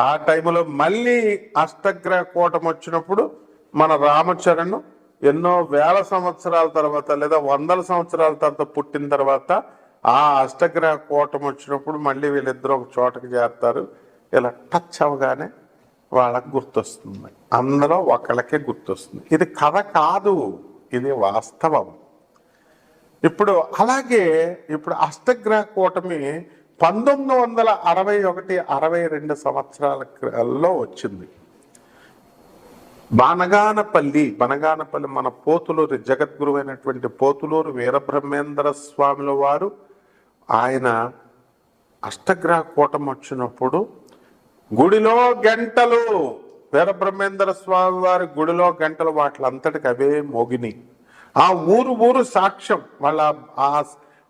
ఆ టైంలో మళ్ళీ అష్టగ్రహ కూటం వచ్చినప్పుడు మన రామచరణ్ ఎన్నో వేల సంవత్సరాల తర్వాత లేదా వందల సంవత్సరాల తర్వాత పుట్టిన తర్వాత ఆ అష్టగ్రహ కూటం వచ్చినప్పుడు మళ్ళీ వీళ్ళిద్దరూ ఒక చోటకి చేరుతారు. ఇలా టచ్ అవగానే వాళ్ళకి గుర్తొస్తుంది. అందులో ఒకళ్ళకే గుర్తొస్తుంది. ఇది కథ కాదు. ఇది వాస్తవం. ఇప్పుడు అలాగే ఇప్పుడు అష్టగ్రహ కూటమి పంతొమ్మిది వందల అరవై ఒకటి అరవై రెండు సంవత్సరాలలో వచ్చింది. బానగానపల్లి బనగానపల్లి మన పోతులూరు జగద్గురువైనటువంటి పోతులూరు వీరబ్రహ్మేంద్ర స్వాముల వారు ఆయన అష్టగ్రహ కూటం వచ్చినప్పుడు గుడిలో గంటలు వీరబ్రహ్మేంద్ర స్వామి వారి గుడిలో గంటలు వాటిలంతటికి అవే మోగిని. ఆ ఊరు ఊరు సాక్ష్యం. వాళ్ళ ఆ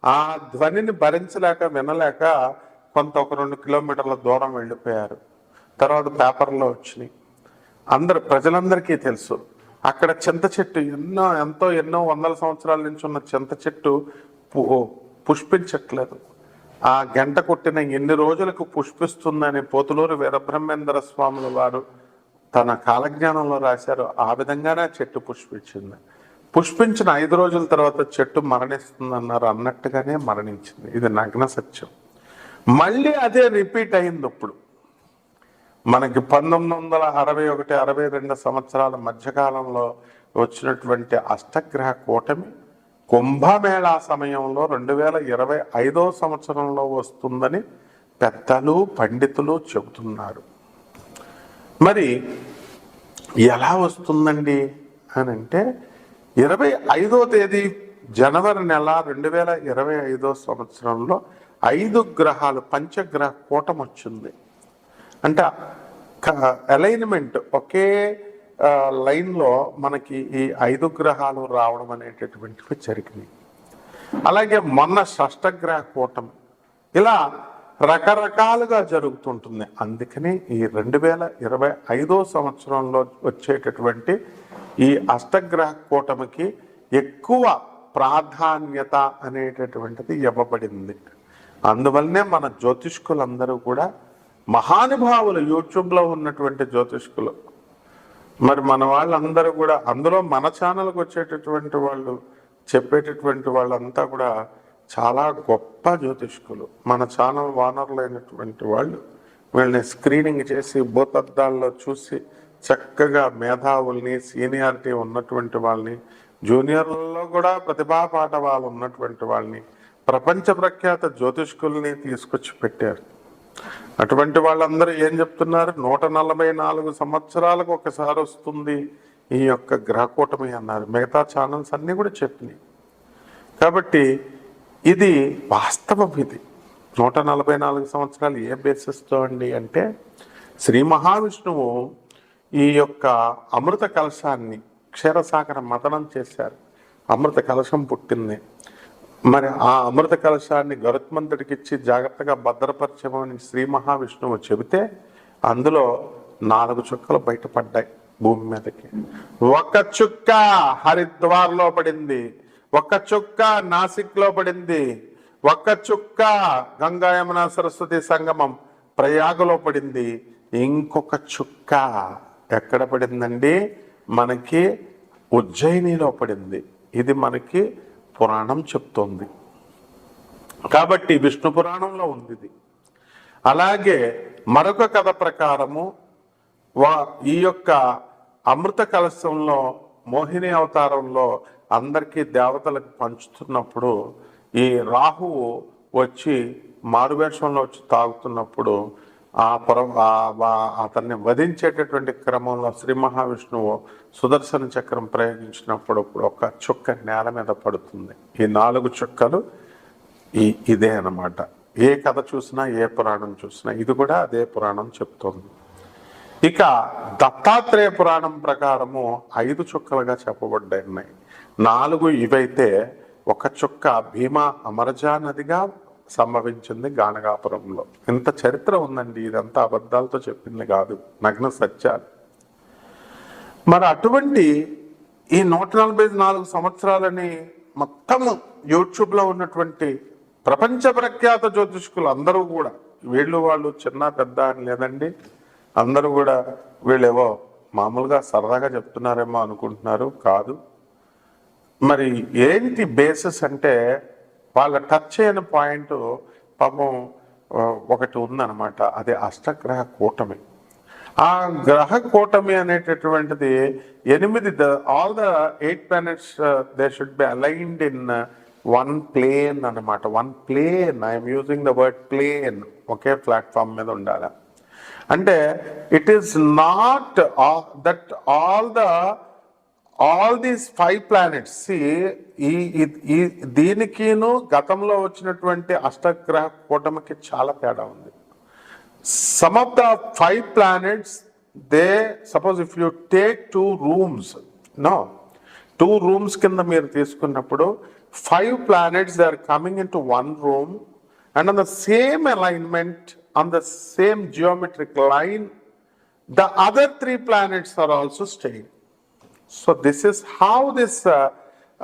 ఆ ధ్వనిని భరించలేక వినలేక కొంత ఒక రెండు కిలోమీటర్ల దూరం వెళ్ళిపోయారు. తర్వాత పేపర్లో వచ్చినాయి. అందరు ప్రజలందరికీ తెలుసు అక్కడ చింత చెట్టు ఎన్నో ఎంతో ఎన్నో వందల సంవత్సరాల నుంచి ఉన్న చింత చెట్టు పు- పుష్పించట్లేదు. ఆ గంట కొట్టిన ఎన్ని రోజులకు పుష్పిస్తుందని పోతులూరు వీరబ్రహ్మేంద్ర స్వాముల వారు తన కాలజ్ఞానంలో రాశారు. ఆ విధంగానే చెట్టు పుష్పించింది. పుష్పించిన ఐదు రోజుల తర్వాత చెట్టు మరణిస్తుంది అన్నారు అన్నట్టుగానే మరణించింది. ఇది నగ్న సత్యం. మళ్ళీ అదే రిపీట్ అయింది ఇప్పుడు మనకి పంతొమ్మిది వందల అరవై ఒకటి అరవై రెండు సంవత్సరాల మధ్యకాలంలో వచ్చినటువంటి అష్టగ్రహ కూటమి కుంభమేళా సమయంలో రెండు వేల ఇరవై ఐదో సంవత్సరంలో వస్తుందని పెద్దలు పండితులు చెబుతున్నారు. మరి ఎలా వస్తుందండి? అని అంటే ఇరవై ఐదో తేదీ జనవరి నెల రెండు వేల ఇరవై ఐదో సంవత్సరంలో ఐదు గ్రహాలు పంచగ్రహ కూటం వచ్చింది. అంటే అలైన్మెంట్ ఒకే లైన్లో మనకి ఈ ఐదు గ్రహాలు రావడం అనేటటువంటివి జరిగినాయి. అలాగే మొన్న షష్టగ్రహ కూటమి ఇలా రకరకాలుగా జరుగుతుంటుంది. అందుకని ఈ రెండు వేల ఇరవై ఐదో సంవత్సరంలో వచ్చేటటువంటి ఈ అష్టగ్రహ కూటమికి ఎక్కువ ప్రాధాన్యత అనేటటువంటిది ఇవ్వబడింది. అందువల్లనే మన జ్యోతిష్కులందరూ కూడా మహానుభావులు యూట్యూబ్లో ఉన్నటువంటి జ్యోతిష్కులు. మరి మన వాళ్ళందరూ కూడా అందులో మన ఛానల్కి వచ్చేటటువంటి వాళ్ళు చెప్పేటటువంటి వాళ్ళంతా కూడా చాలా గొప్ప జ్యోతిష్కులు. మన ఛానల్ అయినటువంటి వాళ్ళు వీళ్ళని స్క్రీనింగ్ చేసి భూతద్దాల్లో చూసి చక్కగా మేధావుల్ని సీనియారిటీ ఉన్నటువంటి వాళ్ళని జూనియర్లలో కూడా ప్రతిభా పాఠవాలు ఉన్నటువంటి వాళ్ళని ప్రపంచ ప్రఖ్యాత జ్యోతిష్కుల్ని తీసుకొచ్చి పెట్టారు. అటువంటి వాళ్ళందరూ ఏం చెప్తున్నారు? నూట నలభై నాలుగు సంవత్సరాలకు ఒకసారి వస్తుంది ఈ యొక్క గ్రహకూటమి అన్నారు. మిగతా ఛానల్స్ అన్నీ కూడా చెప్పినాయి. కాబట్టి ఇది వాస్తవం ఇది. నూట నలభై నాలుగు సంవత్సరాలు ఏ బేసిస్తో అండి అంటే శ్రీ మహావిష్ణువు ఈ యొక్క అమృత కలశాన్ని క్షీరసాగర మదనం చేశారు. అమృత కలశం పుట్టింది. మరి ఆ అమృత కలశాన్ని గరుత్మంతుడికి ఇచ్చి జాగ్రత్తగా భద్రపరచమని శ్రీ మహావిష్ణువు చెబితే అందులో నాలుగు చుక్కలు బయటపడ్డాయి భూమి మీదకి. ఒక చుక్క హరిద్వార్లో పడింది. ఒక చుక్క నాసిక్లో పడింది. ఒక చుక్క గంగా యమున సరస్వతి సంగమం ప్రయాగలో పడింది. ఇంకొక చుక్క ఎక్కడ పడిందండి? మనకి ఉజ్జయినిలో పడింది. ఇది మనకి పురాణం చెప్తోంది. కాబట్టి విష్ణు పురాణంలో ఉంది ఇది. అలాగే మరొక కథ ప్రకారము వా ఈ యొక్క అమృత కలశంలో మోహిని అవతారంలో అందరికీ దేవతలకు పంచుతున్నప్పుడు ఈ రాహువు వచ్చి మారువేషంలో వచ్చి తాగుతున్నప్పుడు ఆ పుర అతన్ని వధించేటటువంటి క్రమంలో శ్రీ మహావిష్ణువు సుదర్శన చక్రం ప్రయోగించినప్పుడు ఒక చుక్క నేల మీద పడుతుంది. ఈ నాలుగు చుక్కలు ఈ ఇదే అన్నమాట. ఏ కథ చూసినా ఏ పురాణం చూసినా ఇది కూడా అదే పురాణం చెప్తోంది. ఇక దత్తాత్రేయ పురాణం ప్రకారము ఐదు చుక్కలుగా చెప్పబడ్డాయి నాలుగు ఇవైతే ఒక చుక్క భీమా అమరజా నదిగా సంభవించింది గానగాపురంలో. ఇంత చరిత్ర ఉందండి ఇదంతా అబద్ధాలతో చెప్పింది కాదు. నగ్న సత్యాలు. మరి అటువంటి ఈ నూట నలభై నాలుగు సంవత్సరాలని మొత్తం యూట్యూబ్లో ఉన్నటువంటి ప్రపంచ ప్రఖ్యాత జ్యోతిష్కులు అందరూ కూడా వీళ్ళు వాళ్ళు చిన్న పెద్ద అని లేదండి అందరూ కూడా వీళ్ళేవో మామూలుగా సరదాగా చెప్తున్నారేమో అనుకుంటున్నారు కాదు. మరి ఏంటి బేసిస్ అంటే వాళ్ళ టచ్ అయిన పాయింట్ పాపం ఒకటి ఉందన్నమాట. అది అష్టగ్రహ కూటమి. ఆ గ్రహ కూటమి అనేటటువంటిది ఎనిమిది all the eight planets they should be aligned in one plane అన్నమాట. One plane I'm using the word plane okay platform మీద ఉండాలి. అంటే it is not that all the all these five planets ఈ ఈ- ఈ దీనికిను గతంలో వచ్చినటువంటి అష్టగ్రహ కూటమికి చాలా తేడా ఉంది. Some of the five planets they suppose if you take two rooms no two rooms కింద మీరు తీసుకున్నప్పుడు five planets they are coming in to one room and on the same alignment on the same geometric line the other three planets are also staying so this is how this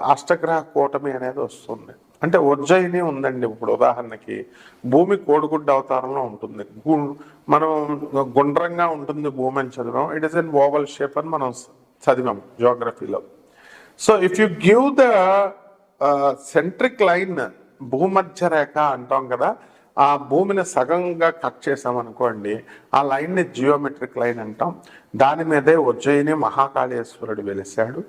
అష్టగ్రహ కూటమి అనేది వస్తుంది. అంటే ఉజ్జయిని ఉందండి ఇప్పుడు ఉదాహరణకి. భూమి కోడిగుడ్డ అవతారంలో ఉంటుంది. గు- మనం గుండ్రంగా ఉంటుంది భూమి అని చదివాం. It is in oval shape అని మనం చదివాం జియోగ్రఫీలో so if you give the centric line భూమధ్య రేఖ అంటాం కదా ఆ భూమిని సగంగా కట్ చేసాం అనుకోండి ఆ లైన్ని జియోమెట్రిక్ లైన్ అంటాం. దాని మీదే ఉజ్జయిని మహాకాళేశ్వరుడు వెలిశాడు.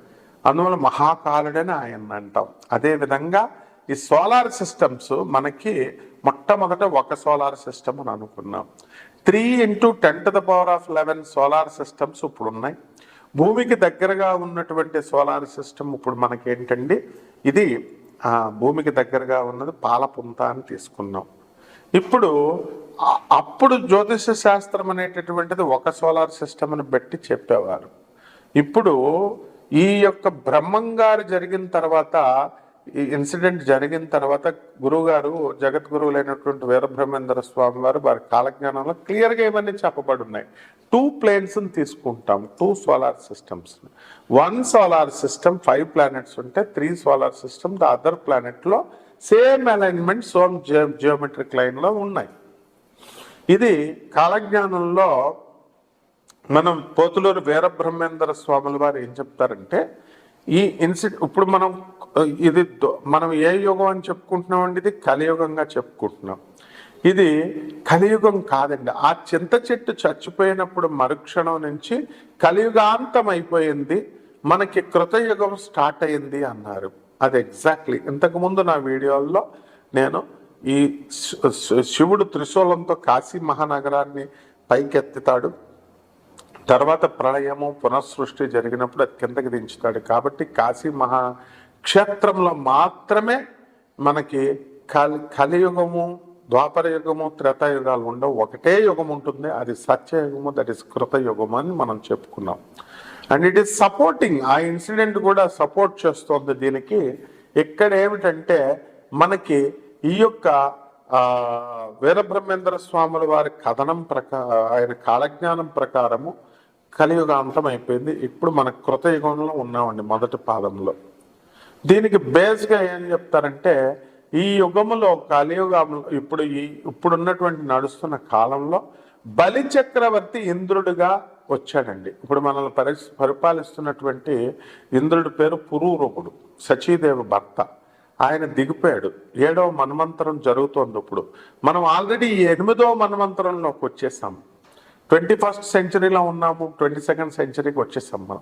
అందువల్ల మహాకాలుడని ఆయన అంటాం. అదే విధంగా ఈ సోలార్ సిస్టమ్స్ మనకి మొట్టమొదట ఒక సోలార్ సిస్టమ్ అని అనుకున్నాం. Three into ten to the power of eleven solar systems ఇప్పుడు ఉన్నాయి భూమికి దగ్గరగా ఉన్నటువంటి సోలార్ సిస్టమ్ ఇప్పుడు మనకి ఏంటండి ఇది భూమికి దగ్గరగా ఉన్నది పాలపుంత అని తీసుకున్నాం. ఇప్పుడు అప్పుడు జ్యోతిష శాస్త్రం అనేటటువంటిది ఒక సోలార్ సిస్టమ్ బట్టి చెప్పేవారు. ఇప్పుడు ఈ యొక్క బ్రహ్మంగారు జరిగిన తర్వాత ఈ ఇన్సిడెంట్ జరిగిన తర్వాత గురువుగారు జగద్గురువులైనటువంటి వీరబ్రహ్మేంద్ర స్వామి వారు వారి కాలజ్ఞానంలో క్లియర్గా ఇవన్నీ చెప్పబడి ఉన్నాయి. టూ ప్లేన్స్ని తీసుకుంటాం two solar systems one solar system five planets ఉంటే three solar system the other ప్లానెట్లో same alignment some geometric లైన్లో ఉన్నాయి. ఇది కాలజ్ఞానంలో మనం పోతులూరు వీరబ్రహ్మేంద్ర స్వాముల వారు ఏం చెప్తారంటే ఈ ఇన్సిడెంట్ ఇప్పుడు మనం ఇది దొ- మనం ఏ యుగం అని చెప్పుకుంటున్నాం ఇది కలియుగంగా చెప్పుకుంటున్నాం. ఇది కలియుగం కాదండి. ఆ చింత చెట్టు చచ్చిపోయినప్పుడు మరుక్షణం నుంచి కలియుగాంతం అయిపోయింది మనకి కృతయుగం స్టార్ట్ అయింది అన్నారు. అది ఎగ్జాక్ట్లీ ఇంతకుముందు నా వీడియోల్లో నేను ఈ శివుడు త్రిశూలంతో కాశీ మహానగరాన్ని పైకెత్తుతాడు. తర్వాత ప్రళయము పునఃసృష్టి జరిగినప్పుడు అది కిందకి దించుతాడు. కాబట్టి కాశీ మహా క్షేత్రంలో మాత్రమే మనకి కలి కలియుగము ద్వాపర యుగము త్రేతాయుగాలు ఉండవు. ఒకటే యుగం ఉంటుంది. అది సత్యయుగము దట్ ఇస్ కృతయుగము అని మనం చెప్పుకున్నాం. అండ్ ఇట్ ఈస్ సపోర్టింగ్ ఆ ఇన్సిడెంట్ కూడా సపోర్ట్ చేస్తోంది దీనికి. ఇక్కడ ఏమిటంటే మనకి ఈ యొక్క వీరబ్రహ్మేంద్ర స్వాముల వారి కథనం ప్రకా ఆయన కాలజ్ఞానం ప్రకారము కలియుగాంతం అయిపోయింది. ఇప్పుడు మన కృతయుగంలో ఉన్నామండి మొదటి పాదంలో. దీనికి బేస్గా ఏం చెప్తారంటే ఈ యుగములో కలియుగంలో ఇప్పుడు ఈ ఇప్పుడున్నటువంటి నడుస్తున్న కాలంలో బలి చక్రవర్తి ఇంద్రుడిగా వచ్చాడండి. ఇప్పుడు మనల్ని పరి పరిపాలిస్తున్నటువంటి ఇంద్రుడి పేరు పురూరుకుడు సచీదేవి భర్త. ఆయన దిగిపోయాడు. ఏడవ మన్వంతరం జరుగుతోంది ఇప్పుడు. మనం ఆల్రెడీ ఎనిమిదవ మన్వంతరంలోకి వచ్చేసాం. ట్వంటీ ఫస్ట్ సెంచరీలో ఉన్నాము ట్వంటీ సెకండ్ సెంచరీకి వచ్చేసాం మనం.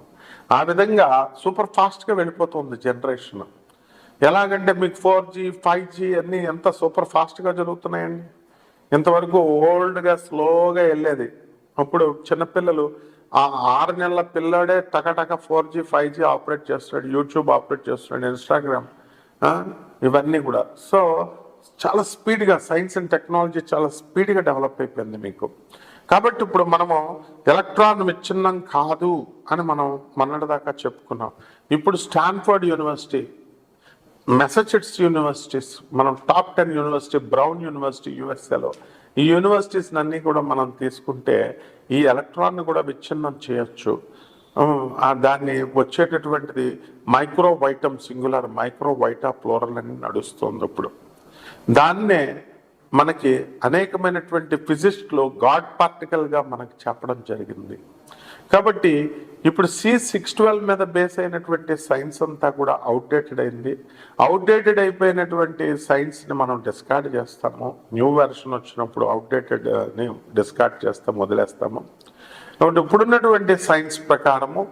ఆ విధంగా సూపర్ ఫాస్ట్గా వెళ్ళిపోతుంది జనరేషన్. ఎలాగంటే మీకు ఫోర్ జీ ఫైవ్ జీ అన్నీ ఎంత సూపర్ ఫాస్ట్గా జరుగుతున్నాయండి. ఇంతవరకు ఓల్డ్గా స్లోగా వెళ్ళేది. అప్పుడు చిన్నపిల్లలు ఆ ఆరు నెలల పిల్లాడే టకటక four G five G operate చేస్తున్నాడు. యూట్యూబ్ ఆపరేట్ చేస్తున్నాడు ఇన్స్టాగ్రామ్ ఇవన్నీ కూడా. సో చాలా స్పీడ్గా సైన్స్ అండ్ టెక్నాలజీ చాలా స్పీడ్గా డెవలప్ అయిపోయింది మీకు. కాబట్టి ఇప్పుడు మనము ఎలక్ట్రాన్ విచ్ఛిన్నం కాదు అని మనం మొన్నటిదాకా చెప్పుకున్నాం. ఇప్పుడు స్టాన్ఫర్డ్ యూనివర్సిటీ మెసచ్యూట్స్ యూనివర్సిటీస్ మనం top ten university brown university యుఎస్ఏలో ఈ యూనివర్సిటీస్ అన్నీ కూడా మనం తీసుకుంటే ఈ ఎలక్ట్రాన్ కూడా విచ్ఛిన్నం చేయొచ్చు. దాన్ని వచ్చేటటువంటిది micro vitum singular micro vita plural అని నడుస్తుంది ఇప్పుడు. దాన్నే మనకి అనేకమైనటువంటి ఫిజిక్స్లో గాడ్ పార్టికల్గా మనకు చెప్పడం జరిగింది. కాబట్టి ఇప్పుడు సి సిక్స్ ట్వెల్వ్ మీద బేస్ అయినటువంటి సైన్స్ అంతా కూడా అవుట్డేటెడ్ అయింది. అవుట్డేటెడ్ అయిపోయినటువంటి సైన్స్ని మనం డిస్కార్డ్ చేస్తాము. న్యూ వెర్షన్ వచ్చినప్పుడు అవుట్డేటెడ్ని డిస్కార్డ్ చేస్తాము వదిలేస్తాము కాబట్టి ఇప్పుడున్నటువంటి సైన్స్ ప్రకారము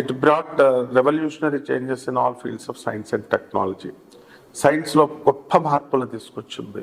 it brought revolutionary changes in all fields of science and technology సైన్స్లో గొప్ప మార్పులు తీసుకొచ్చింది.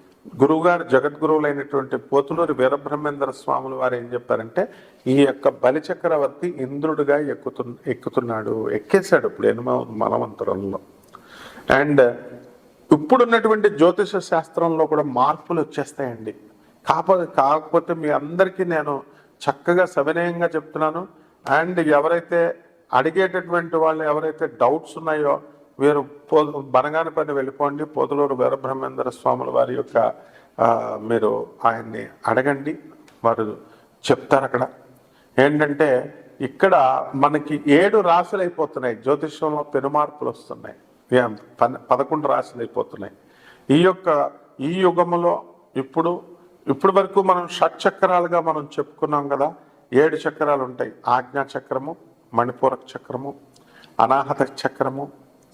గురువుగారు జగద్గురువులైనటువంటి పోతులూరి వీరబ్రహ్మేంద్ర స్వాములు వారు ఏం చెప్పారంటే ఈ యొక్క బలిచక్రవర్తి ఇంద్రుడిగా ఎక్కుతు ఎక్కుతున్నాడు ఎక్కేశాడు ఇప్పుడు ఎనిమ మనవంతరంలో అండ్ ఇప్పుడున్నటువంటి జ్యోతిష శాస్త్రంలో కూడా మార్పులు వచ్చేస్తాయండి. కాకపోతే కాకపోతే మీ అందరికీ నేను చక్కగా సవినయంగా చెప్తున్నాను. అండ్ ఎవరైతే అడిగేటటువంటి వాళ్ళు ఎవరైతే డౌట్స్ ఉన్నాయో వీరు పో బనగాని పని వెళ్ళిపోండి. పోతులూరు వీరబ్రహ్మేంద్ర స్వాముల వారి యొక్క మీరు ఆయన్ని అడగండి. వారు చెప్తారు అక్కడ. ఏంటంటే ఇక్కడ మనకి ఏడు రాశులు అయిపోతున్నాయి జ్యోతిష్యంలో పెనుమార్పులు వస్తున్నాయి. పదకొండు రాశులు అయిపోతున్నాయి ఈ యొక్క ఈ యుగంలో ఇప్పుడు ఇప్పుడు వరకు మనం షట్చక్రాలుగా మనం చెప్పుకున్నాం కదా ఏడు చక్రాలు ఉంటాయి. ఆజ్ఞా చక్రము మణిపూరక చక్రము అనాహత చక్రము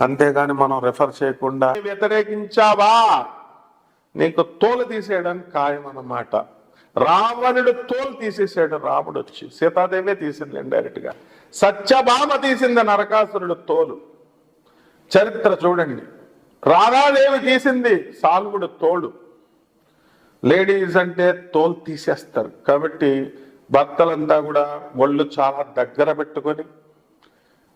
అంతేగాని మనం రిఫర్ చేయకుండా వ్యతిరేకించావా? నీకు తోలు తీసేయడానికి ఖాయం అన్నమాట రావణుడు తోలు తీసేసాడు రాముడు వచ్చి. సీతాదేవే తీసింది డైరెక్ట్గా. సత్యభామ తీసింది నరకాసురుడు తోలు. చరిత్ర చూడండి. రాధాదేవి తీసింది సాల్వుడు తోడు. లేడీస్ అంటే తోలు తీసేస్తారు. కాబట్టి భర్తలంతా కూడా ఒళ్ళు చాలా దగ్గర పెట్టుకొని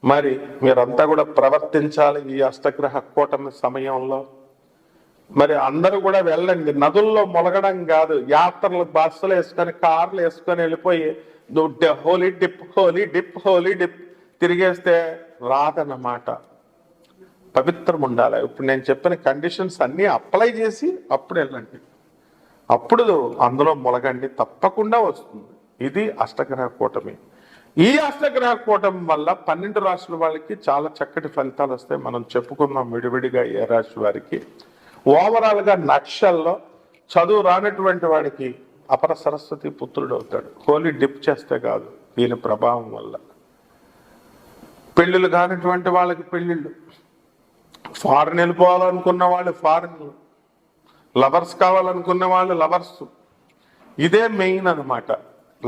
మరి మీరంతా కూడా ప్రవర్తించాలి ఈ అష్టగ్రహ కూటమి సమయంలో. మరి అందరూ కూడా వెళ్ళండి. నదుల్లో మొలగడం కాదు. యాత్రలు బస్సులు వేసుకొని కార్లు వేసుకొని వెళ్ళిపోయి holy dip holy dip holy dip తిరిగేస్తే రాదన్నమాట. పవిత్రం ఉండాలి ఇప్పుడు నేను చెప్పిన కండిషన్స్ అన్నీ అప్లై చేసి అప్పుడు వెళ్ళండి. అప్పుడు అందులో మొలగండి. తప్పకుండా వస్తుంది. ఇది అష్టగ్రహ కూటమి. ఈ అష్టగ్రహ కూటం వల్ల పన్నెండు రాష్ట్రాల వాళ్ళకి చాలా చక్కటి ఫలితాలు వస్తాయి. మనం చెప్పుకుందాం విడివిడిగా ఏ రాశి వారికి. ఓవరాల్గా నక్షల్లో చదువు రానటువంటి వాడికి అపర సరస్వతి పుత్రుడు అవుతాడు. హోలీ డిప్ చేస్తే కాదు దీని ప్రభావం వల్ల. పెళ్ళిళ్ళు కానిటువంటి వాళ్ళకి పెళ్ళిళ్ళు. ఫారెన్ వెళ్ళిపోవాలనుకున్న వాళ్ళు ఫారెన్ లవర్స్ కావాలనుకున్న వాళ్ళు లవర్స్ ఇదే మెయిన్ అన్నమాట.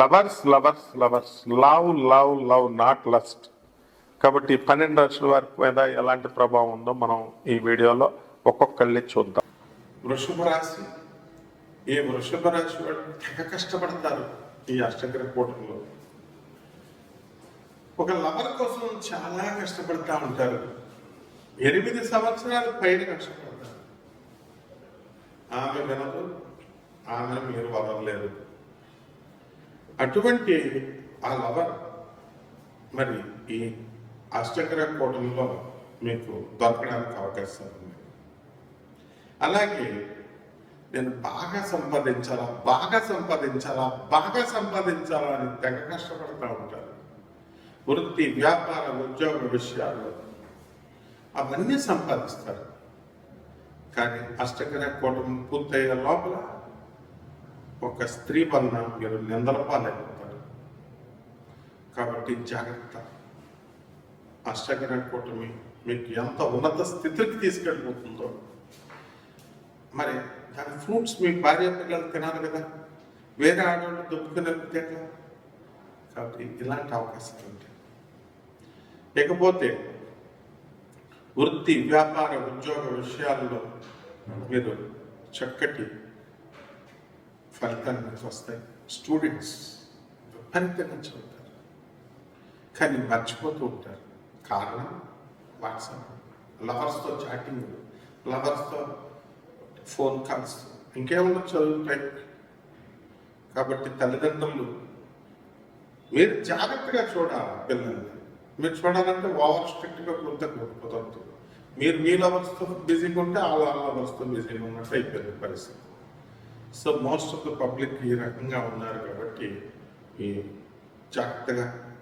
Lovers lovers lovers. Love love love not lust కాబట్టి పన్నెండు రాశుల వారి మీద ఎలాంటి ప్రభావం ఉందో మనం ఈ వీడియోలో ఒక్కొక్కళ్ళని చూద్దాం. వృషభ రాశి. ఈ వృషభ రాశి వాళ్ళు తెగ కష్టపడతారు ఈ అష్టగ్ర కూటంలో? ఒక లవర్ కోసం చాలా కష్టపడతా ఉంటారు. ఎనిమిది సంవత్సరాలు పైన కష్టపడతారు. ఆమె వినదు ఆమెను మీరు వదలలేదు అటువంటి ఆ లవర్ మరి ఈ అష్టకర కూటంలో మీకు దొరకడానికి అవకాశం ఉంది అలాగే నేను బాగా సంపాదించాలా బాగా సంపాదించాలా బాగా సంపాదించాలా అని తెగ కష్టపడుతూ ఉంటారు. వృత్తి వ్యాపార ఉద్యోగ విషయాల్లో అవన్నీ సంపాదిస్తారు. కానీ అష్టకర కూటమి పూర్తయ్యే లోపల ఒక స్త్రీ వలన మీరు నిందల పాలైపోతారు కాబట్టి జాగ్రత్త. అష్టగ్రహ కూటమి మీకు ఎంత ఉన్నత స్థితికి తీసుకెళ్ళిపోతుందో. మరి దాని ఫ్రూట్స్ మీ భార్య పిల్లలు తినాలి కదా. వేరే ఆడవాళ్ళు దుప్పుకుని వెళ్తే కాబట్టి ఇలాంటి అవకాశాలు ఉంటాయి ఇకపోతే వృత్తి వ్యాపార ఉద్యోగ విషయాల్లో మీరు చక్కటి ఫలితాన్ని వస్తాయి. స్టూడెంట్స్ విపరీతంగా చదువుతారు. కానీ మర్చిపోతూ ఉంటారు. కారణం వాట్సాప్. లవర్స్తో చాటింగ్ లవర్స్తో ఫోన్ కాల్స్ ఇంకేమన్నా చదువుతాయి. కాబట్టి తల్లిదండ్రులు మీరు జాగ్రత్తగా చూడాలి పిల్లల్ని. మీరు చూడాలంటే ఓవర్ స్ట్రిక్ట్గా కుదరదు కుదరదు మీరు మీ లవర్స్తో బిజీగా ఉంటే వాళ్ళ లవర్స్తో బిజీగా ఉన్నట్టు అయిపోయింది పరిస్థితి. So most of the public ఈ రకంగా ఉన్నారు కాబట్టి ఈ జాగ్రత్తగా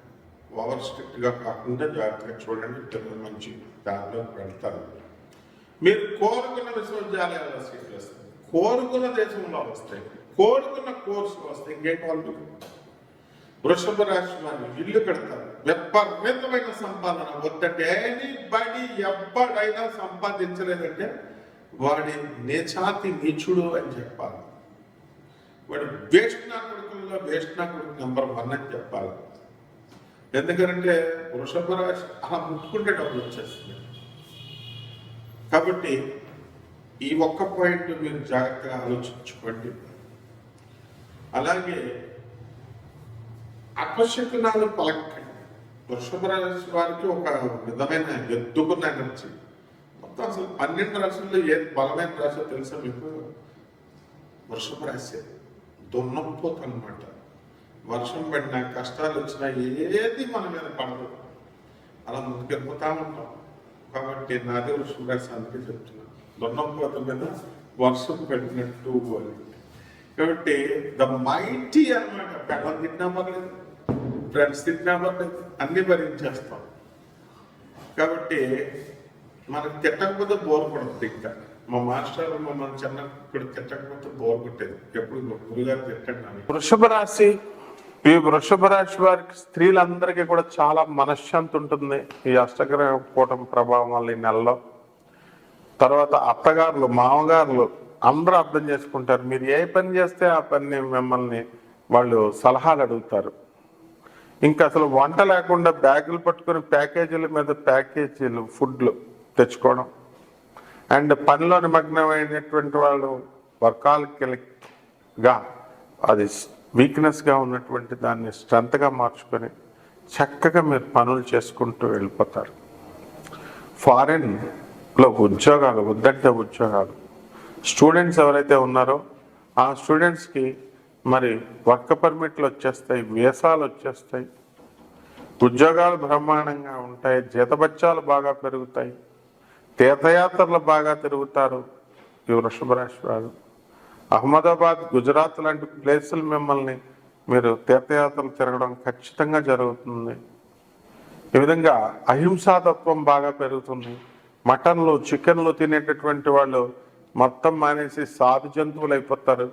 ఓవర్ స్ట్రిక్ట్గా కాకుండా జాగ్రత్తగా చూడండి పిల్లలు మంచి దారిలోకి వెళ్తారు. మీరు కోరుకున్న విశ్వవిద్యాలయాల్లో సీట్లు వస్తాయి. కోరుకున్న దేశంలో వస్తాయి. కోరుకున్న కోర్సులు వస్తాయి. ఇంకేంటి వాళ్ళు వృషభ రాశి వారు ఇల్లు కడతారు. విపరీతమైన సంపాదన. వద్దంటే బడి ఎవ్వడైనా సంపాదించలేదంటే వాడి నేచాతి నీచుడు అని చెప్పాలి. వాడు వేస్ట్ నా కొడుకుల్లో వేస్ట్ నా కొడుకు నెంబర్ వన్ అని చెప్పాలి. ఎందుకంటే వృషభ రాశి అలా ముట్టుకుంటే డబ్బులు వచ్చేస్తుంది కాబట్టి ఈ ఒక్క పాయింట్ మీరు జాగ్రత్తగా ఆలోచించుకోండి. అలాగే అపశకునాలు పలకండి. వృషభ రాశి వారికి ఒక విధమైన ఎద్దుకున్న ఎనర్జీ. మొత్తం అసలు పన్నెండు రాశుల్లో ఏది బలమైన రాశో తెలుసా మీకు? వృషభ రాశి. దున్నపోతు అనమాట వర్షం పడినా కష్టాలు వచ్చినా ఏది మన మీద పడదు. అలా ముందుకెళ్ళిపోతా ఉంటాం. కాబట్టి నాదే వృషభ రాశి అందుకే చెప్తున్నా దున్నపోత మీద వర్షం పడినట్టు అని. కాబట్టి ద మైటీ అనమాట పెళ్ళం తిన్నా పర్లేదు ఫ్రెండ్స్ తిన్నా పర్లేదు అన్ని భరించేస్తాం. కాబట్టి మనకు తిట్టకపోతే బోర్ పడుతుంది ఇంకా. మా మాస్టర్ మమ్మల్ని చిన్నప్పుడు తిట్టకపోతే బోర్ కొట్టేది. ఎప్పుడు గురుగారు తిట్టండి వృషభ రాశి ఈ వృషభ రాశి వారికి స్త్రీలందరికీ కూడా చాలా మనశ్శాంతి ఉంటుంది. ఈ అష్టగ్రహ కూటం ప్రభావం వల్ల ఈ నెలలో. తర్వాత అత్తగారులు మామగారులు అందరూ అర్థం చేసుకుంటారు. మీరు ఏ పని చేస్తే ఆ పని మిమ్మల్ని వాళ్ళు సలహాలు అడుగుతారు. ఇంకా అసలు వంట లేకుండా బ్యాగులు పట్టుకొని ప్యాకేజీల మీద ప్యాకేజీలు ఫుడ్లు తెచ్చుకోవడం. అండ్ పనిలో నిమగ్నమైనటువంటి వాళ్ళు వర్కాలకి అది వీక్నెస్గా ఉన్నటువంటి దాన్ని స్ట్రెంత్గా మార్చుకొని చక్కగా మీరు పనులు చేసుకుంటూ వెళ్ళిపోతారు. ఫారెన్లో ఉద్యోగాలు వద్దంటే ఉద్యోగాలు. స్టూడెంట్స్ ఎవరైతే ఉన్నారో ఆ స్టూడెంట్స్కి మరి వర్క్ పర్మిట్లు వచ్చేస్తాయి వీసాలు వచ్చేస్తాయి. ఉద్యోగాలు బ్రహ్మాండంగా ఉంటాయి జీతబత్యాలు బాగా పెరుగుతాయి. తీర్థయాత్రలు బాగా తిరుగుతారు ఈ వృషభ రాశి వారు అహ్మదాబాద్ గుజరాత్ లాంటి ప్లేసులు మిమ్మల్ని మీరు తీర్థయాత్రలు తిరగడం ఖచ్చితంగా జరుగుతుంది. ఈ విధంగా అహింసాతత్వం బాగా పెరుగుతుంది. మటన్లు చికెన్లు తినేటటువంటి వాళ్ళు మొత్తం మానేసి సాధు జంతువులు అయిపోతారు.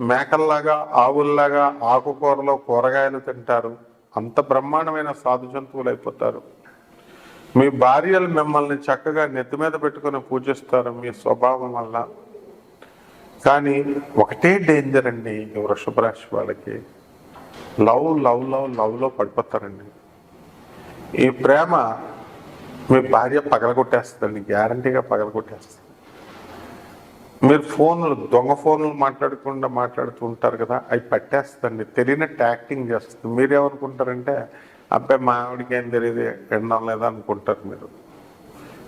మేకల్లాగా ఆవుల్లాగా ఆకుకూరలో కూరగాయలు తింటారు. అంత బ్రహ్మాండమైన సాధు జంతువులు అయిపోతారు. మీ భార్యలు మిమ్మల్ని చక్కగా నెత్తి మీద పెట్టుకొని పూజిస్తారు మీ స్వభావం వల్ల. కానీ ఒకటే డేంజర్ అండి ఈ వృషభ రాశి వాళ్ళకి. లవ్ లవ్ లవ్ లవ్లో పడిపోతారండి. ఈ ప్రేమ మీ భార్య పగలగొట్టేస్తుందండి గ్యారంటీగా పగలగొట్టేస్తుంది. మీరు ఫోన్లు దొంగ ఫోన్లు మాట్లాడకుండా మాట్లాడుతూ ఉంటారు కదా అవి పట్టేస్తుంది తెలియనట్టు యాక్టింగ్ చేస్తుంది. మీరేమనుకుంటారంటే అబ్బాయి మా ఆవిడకి ఏం తెలియదు ఎండం లేదా అనుకుంటారు మీరు.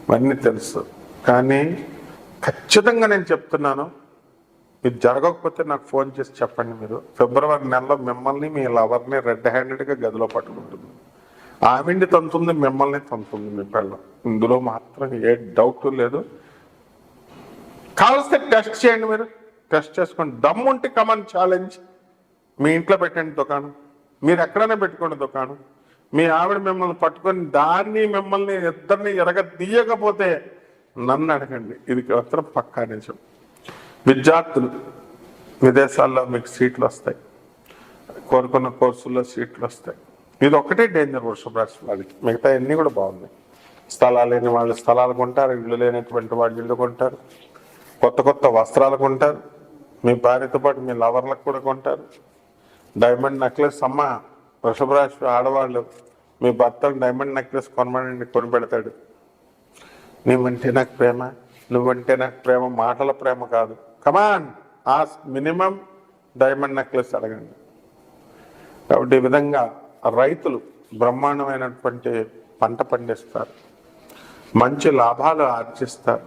ఇవన్నీ తెలుసు. కానీ ఖచ్చితంగా నేను చెప్తున్నాను ఇది జరగకపోతే నాకు ఫోన్ చేసి చెప్పండి మీరు. ఫిబ్రవరి నెలలో మిమ్మల్ని మీ లవర్ని రెడ్ హ్యాండెడ్గా గదిలో పట్టుకుంటుంది. ఆవిండి తంతుంది మిమ్మల్ని తంతుంది మీ పిల్లలు ఇందులో మాత్రం ఏ డౌట్ లేదు. కావలిస్తే టెస్ట్ చేయండి మీరు. టెస్ట్ చేసుకోండి దమ్ముంటే కమన్ ఛాలెంజ్. మీ ఇంట్లో పెట్టండి దుకాణం. మీరు ఎక్కడైనా పెట్టుకోండి దుకాణం. మీ ఆవిడ మిమ్మల్ని పట్టుకొని దాన్ని మిమ్మల్ని ఇద్దరిని ఎరగ తీయకపోతే నన్ను అడగండి. ఇది మాత్రం పక్కా నిజం. విద్యార్థులు విదేశాల్లో మీకు సీట్లు వస్తాయి. కోరుకున్న కోర్సుల్లో సీట్లు వస్తాయి. ఇది ఒకటే డేంజర్ వృషభ రాశి వాళ్ళకి. మిగతా అన్నీ కూడా బాగున్నాయి. స్థలాలు లేని వాళ్ళు స్థలాలు కొంటారు ఇళ్ళు లేనటువంటి వాళ్ళు ఇళ్ళు కొంటారు. కొత్త కొత్త వస్త్రాలు కొంటారు. మీ భార్యతో పాటు మీ లవర్లకు కూడా కొంటారు. డైమండ్ నెక్లెస్ అమ్మ వృషభ రాశి ఆడవాళ్ళు మీ భర్త డైమండ్ నెక్లెస్ కొనమని కొని పెడతాడు. నువ్వంటే నాకు ప్రేమ నువ్వంటే నాకు ప్రేమ మాటల ప్రేమ కాదు. కమాన్ ఆ మినిమం డైమండ్ నెక్లెస్ అడగండి. కాబట్టి ఈ విధంగా రైతులు బ్రహ్మాండమైనటువంటి పంట పండిస్తారు. మంచి లాభాలు ఆర్జిస్తారు.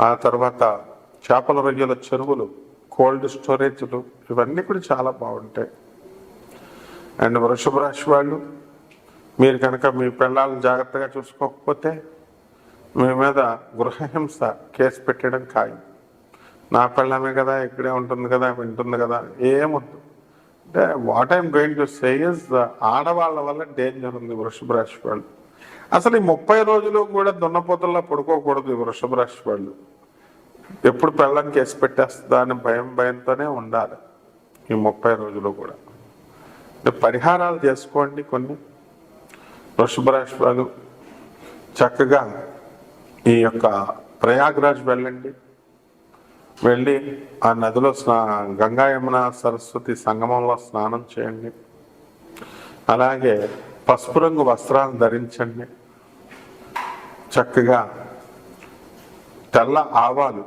ఆ తర్వాత చేపల రొయ్యల చెరువులు కోల్డ్ స్టోరేజ్లు ఇవన్నీ కూడా చాలా బాగుంటాయి. అండ్ వృషభ రాశి వాళ్ళు మీరు కనుక మీ పిల్లలను జాగ్రత్తగా చూసుకోకపోతే మీ మీద గృహహింస కేసు పెట్టడం ఖాయం. నా పిల్లమే కదా ఇక్కడే ఉంటుంది కదా వింటుంది కదా ఏమొద్దు అంటే what I'm going to say is ఆడవాళ్ళ వల్ల డేంజర్ ఉంది వృషభ రాశి వాళ్ళు. అసలు ఈ ముప్పై రోజులు కూడా దున్నపోతుల్లో పడుకోకూడదు ఈ వృషభ రాశి వాళ్ళు. ఎప్పుడు పెళ్ళం కేసు పెట్టేస్తుందా అని భయం భయంతోనే ఉండాలి ఈ ముప్పై రోజులు కూడా. పరిహారాలు చేసుకోండి కొన్ని. వృషభ చక్కగా ఈ యొక్క ప్రయాగ్రాజ్ వెళ్ళండి. వెళ్ళి ఆ నదిలో స్నా గంగా యమున సరస్వతి సంగమంలో స్నానం చేయండి. అలాగే పసుపు రంగు వస్త్రాలు ధరించండి. చక్కగా తెల్ల ఆవాలు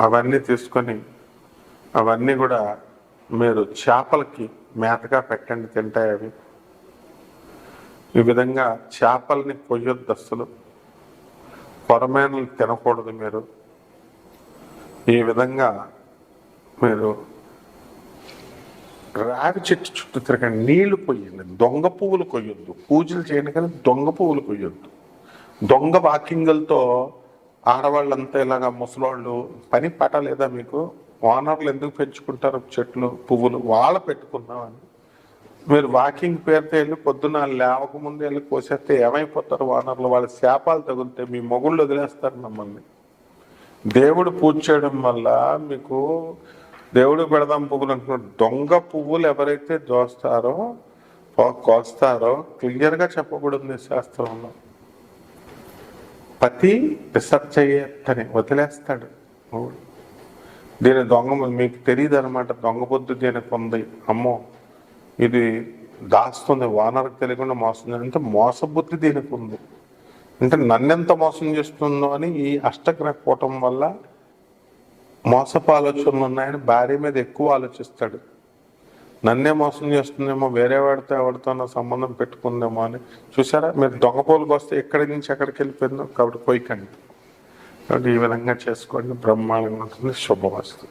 అవన్నీ తీసుకొని అవన్నీ కూడా మీరు చేపలకి మేతగా పెట్టండి తింటాయి అవి. ఈ విధంగా చేపల్ని కొయ్యొద్దు అస్సలు కొరమేనలు తినకూడదు మీరు. ఈ విధంగా మీరు రావి చెట్టు చుట్టూ తిరగండి. నీళ్ళు పొయ్యండి దొంగ పువ్వులు కొయ్యొద్దు. పూజలు చేయండి కానీ దొంగ పువ్వులు కొయ్యొద్దు. దొంగ వాకింగులతో ఆడవాళ్ళంతా ఇలాగా ముసలోళ్ళు పని పట్టలేదా మీకు? ఓనర్లు ఎందుకు పెంచుకుంటారు? చెట్లు పువ్వులు వాళ్ళ పెట్టుకున్నామని మీరు వాకింగ్ పేరుతో వెళ్ళి పొద్దున్న లేవక ముందు వెళ్ళి కోసేస్తే ఏమైపోతారు ఓనర్లు వాళ్ళ శాపాలు తగులుతాయి. మీ మొగుళ్ళు వదిలేస్తారు మమ్మల్ని. దేవుడు పూజ చేయడం వల్ల మీకు దేవుడు పెడదాం పువ్వులు అంటున్నాడు. దొంగ పువ్వులు ఎవరైతే దోస్తారో కోస్తారో క్లియర్గా చెప్పబడింది శాస్త్రంలో. పతి రీసెర్చ్ అయ్యేత్తని వదిలేస్తాడు దీని దొంగ మీకు తెలియదు అనమాట దొంగ బుద్ధి దీనికి ఉంది. అమ్మో ఇది దాస్తుంది. వానరకు తెలియకుండా మోసం అంటే మోసబుద్ధి దీనికి ఉంది. అంటే నన్నెంత మోసం చేస్తుందో అని ఈ అష్టగ్రహ కూటం వల్ల మోసపు ఆలోచనలు ఉన్నాయని భార్య మీద ఎక్కువ ఆలోచిస్తాడు. నన్నే మోసం చేస్తుందేమో వేరే వాడితో ఎవరితోనో సంబంధం పెట్టుకుందేమో అని. చూసారా? మీరు దొంగ పోలుకు వస్తే ఎక్కడి నుంచి ఎక్కడికి వెళ్ళిపోయిందో? కాబట్టి పోయికండి. కాబట్టి ఈ విధంగా చేసుకోండి బ్రహ్మాండంగా ఉంటుంది. శుభవస్తు